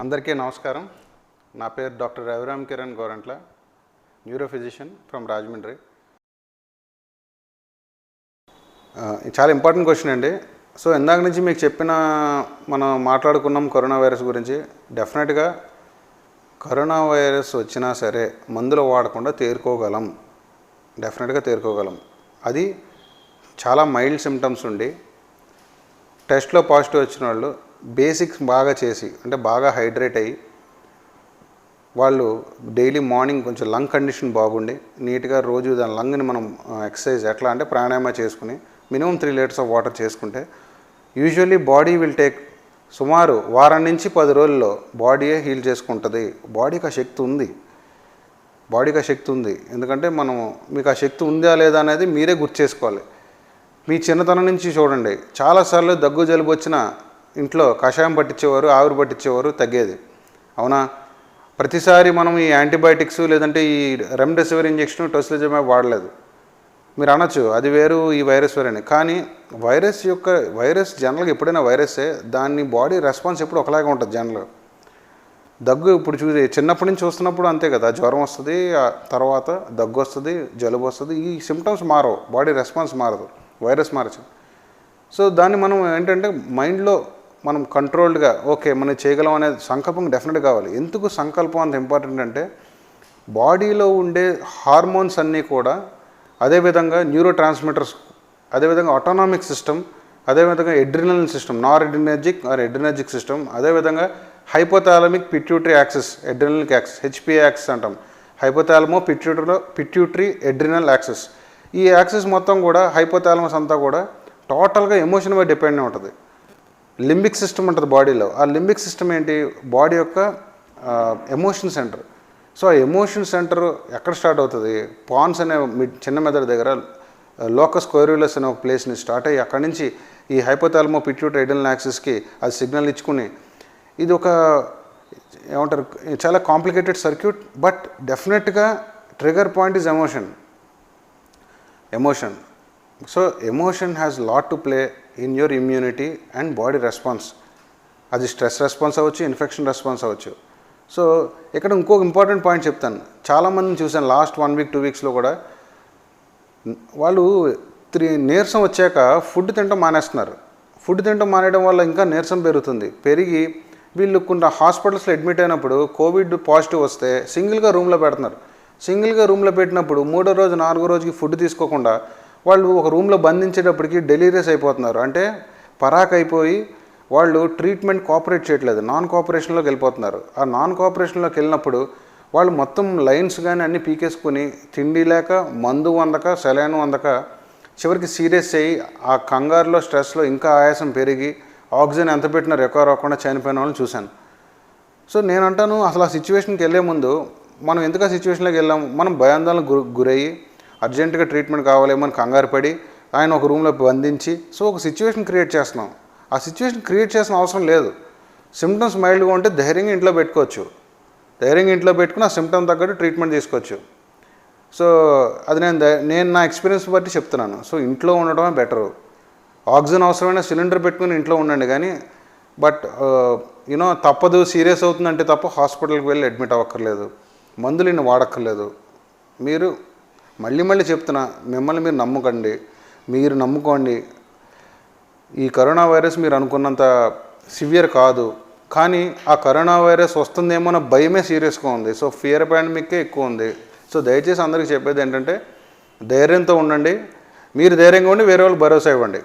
అందరికీ నమస్కారం. నా పేరు doctor Raviram Kiran Gorantla neuro physician from Rajahmundry. చాలా ఇంపార్టెంట్ క్వశ్చన్ అండి. సో ఇందాక నుంచి మీకు చెప్పిన మనం మాట్లాడుకున్నాం కరోనా వైరస్ గురించి. డెఫినెట్గా కరోనా వైరస్ వచ్చినా సరే మందులు వాడకుండా తేరుకోగలం. డెఫినెట్గా తేరుకోగలం. అది చాలా మైల్డ్ సిమ్టమ్స్ ఉండి టెస్ట్లో పాజిటివ్ వచ్చిన వాళ్ళు బేసిక్స్ బాగా చేసి అంటే బాగా హైడ్రేట్ అయ్యి వాళ్ళు డైలీ మార్నింగ్ కొంచెం లంగ్ కండిషన్ బాగుండి నీట్గా రోజు దాని లంగ్ని మనం ఎక్సర్సైజ్ ఎట్లా అంటే ప్రాణాయామ చేసుకుని minimum three liters of water చేసుకుంటే యూజువల్లీ బాడీ విల్ టేక్ సుమారు వారం నుంచి పది రోజుల్లో బాడీయే హీల్ చేసుకుంటుంది. బాడీకి ఆ శక్తి ఉంది. బాడీకి ఆ శక్తి ఉంది. ఎందుకంటే మనం మీకు ఆ శక్తి ఉందా లేదా అనేది మీరే గుర్తు చేసుకోవాలి. మీ చిన్నతనం నుంచి చూడండి. చాలాసార్లు దగ్గు జలుబు వచ్చిన ఇంట్లో కషాయం పట్టించేవారు ఆవిరి పట్టించేవారు తగ్గేది. అవునా? ప్రతిసారి మనం ఈ యాంటీబయాటిక్స్ లేదంటే ఈ రెమ్డెసివిర్ ఇంజెక్షన్ టోసిలిజమాబ్ వాడలేదు. మీరు అనొచ్చు అది వేరు ఈ వైరస్ వేరే అని. కానీ వైరస్ యొక్క వైరస్ జనరల్గా ఎప్పుడైనా వైరసే దాన్ని బాడీ రెస్పాన్స్ ఎప్పుడు ఒకలాగే ఉంటుంది జనరల్ దగ్గు ఇప్పుడు చూసి చిన్నప్పటి నుంచి చూస్తున్నప్పుడు అంతే కదా జ్వరం వస్తుంది ఆ తర్వాత దగ్గు వస్తుంది జలుబు వస్తుంది ఈ సిమ్టమ్స్ మారవు బాడీ రెస్పాన్స్ మారదు వైరస్ మారచ్చు. సో దాన్ని మనం ఏంటంటే మైండ్లో మనం కంట్రోల్డ్గా ఓకే మనం చేయగలం అనే సంకల్పం డెఫినెట్ కావాలి. ఎందుకు సంకల్పం అంత ఇంపార్టెంట్ అంటే బాడీలో ఉండే హార్మోన్స్ అన్నీ కూడా అదేవిధంగా న్యూరో ట్రాన్స్మిటర్స్ అదేవిధంగా ఆటోనామిక్ సిస్టమ్ అదేవిధంగా adrenal system noradrenergic or adrenergic system అదేవిధంగా hypothalamic pituitary axis adrenal axis HPA axis అంటాం. హైపోథాలమో పిట్యూటరీలో పిట్యూటరీ ఎడ్రినల్ యాక్సెస్. ఈ యాక్సెస్ మొత్తం కూడా హైపోథాలమస్ అంతా కూడా టోటల్గా ఎమోషన్ మీద డిపెండ్ ఉంటుంది. లింబిక్ సిస్టమ్ ఉంటుంది బాడీలో. ఆ లింబిక్ సిస్టమ్ ఏంటి? బాడీ యొక్క ఎమోషన్ సెంటర్. సో ఆ ఎమోషన్ సెంటర్ ఎక్కడ స్టార్ట్ అవుతుంది? పాన్స్ అనే చిన్న మెదడు దగ్గర లోకస్ కోరియులస్ అనే ఒక ప్లేస్ని స్టార్ట్ అయ్యి అక్కడి నుంచి ఈ హైపోథాలమో పిట్యూట్ ఐడల్ యాక్సిస్కి అది సిగ్నల్ ఇచ్చుకుని ఇది ఒక ఏమంటారు చాలా కాంప్లికేటెడ్ సర్క్యూట్ బట్ డెఫినెట్గా trigger point is emotion. Emotion. So emotion has lot to play in your immunity and body response. అది స్ట్రెస్ రెస్పాన్స్ అవ్వచ్చు ఇన్ఫెక్షన్ రెస్పాన్స్ అవ్వచ్చు. సో ఇక్కడ ఇంకొక ఇంపార్టెంట్ పాయింట్ చెప్తాను. చాలామందిని చూశాను లాస్ట్ వన్ వీక్ టూ వీక్స్లో కూడా. వాళ్ళు త్రీ నీరసం వచ్చాక ఫుడ్ తినడం మానేస్తున్నారు. ఫుడ్ తినడం మానేయడం వల్ల ఇంకా నీరసం పెరుగుతుంది. పెరిగి వీళ్ళు కొన్ని హాస్పిటల్స్లో అడ్మిట్ అయినప్పుడు కోవిడ్ పాజిటివ్ వస్తే సింగిల్గా రూమ్లో పెడుతున్నారు. సింగిల్గా రూమ్లో పెట్టినప్పుడు మూడో రోజు నాలుగో రోజుకి ఫుడ్ తీసుకోకుండా వాళ్ళు ఒక రూమ్లో బంధించేటప్పటికి డెలీరియస్ అయిపోతున్నారు. అంటే పరాక్ అయిపోయి వాళ్ళు ట్రీట్మెంట్ కోఆపరేట్ చేయట్లేదు. నాన్ కోఆపరేషన్లోకి వెళ్ళిపోతున్నారు. ఆ నాన్ కోఆపరేషన్లోకి వెళ్ళినప్పుడు వాళ్ళు మొత్తం లైన్స్ కానీ అన్నీ పీకేసుకుని తిండి లేక మందు వందక సెలైన్ వందక చివరికి సీరియస్ అయ్యి ఆ కంగారులో స్ట్రెస్లో ఇంకా ఆయాసం పెరిగి ఆక్సిజన్ ఎంత పెట్టినా రికవర్ అవ్వకుండా చనిపోయిన వాళ్ళని చూశాను. సో నేను అంటాను అసలు ఆ సిచ్యువేషన్కి వెళ్ళే ముందు మనం ఎందుకు ఆ సిచ్యువేషన్లోకి వెళ్ళాము మనం భయాందోళనకు గురి గురయ్యి అర్జెంటుగా ట్రీట్మెంట్ కావాలేమో అని కంగారు పడి ఆయన ఒక రూమ్లో బంధించి సో ఒక సిచ్యువేషన్ క్రియేట్ చేస్తున్నాం. ఆ సిచ్యువేషన్ క్రియేట్ చేసిన అవసరం లేదు. సిమ్టమ్స్ మైల్డ్గా ఉంటే ధైర్యంగా ఇంట్లో పెట్టుకోవచ్చు. ధైర్యంగా ఇంట్లో పెట్టుకుని ఆ సిమ్టమ్ తగ్గట్టు ట్రీట్మెంట్ తీసుకోవచ్చు. సో అది నేను నేను నా ఎక్స్పీరియన్స్ బట్టి చెప్తున్నాను. సో ఇంట్లో ఉండడమే బెటరు ఆక్సిజన్ అవసరమైన సిలిండర్ పెట్టుకుని ఇంట్లో ఉండండి కానీ బట్ యూనో uh, తప్పదు సీరియస్ అవుతుందంటే తప్ప హాస్పిటల్కి వెళ్ళి అడ్మిట్ అవ్వక్కర్లేదు. మందులు ఇన్ని వాడక్కర్లేదు. మీరు మళ్ళీ మళ్ళీ చెప్తున్నా మిమ్మల్ని మీరు నమ్ముకండి మీరు నమ్ముకోండి. ఈ కరోనా వైరస్ మీరు అనుకున్నంత సివియర్ కాదు కానీ ఆ కరోనా వైరస్ వస్తుందేమో అన్న భయమే సీరియస్గా ఉంది. సో ఫియర్ పాండమిక్కే ఎక్కువ ఉంది. సో దయచేసి అందరికీ చెప్పేది ఏంటంటే ధైర్యంతో ఉండండి. మీరు ధైర్యంగా ఉండి వేరే వాళ్ళు భరోసా ఇవ్వండి.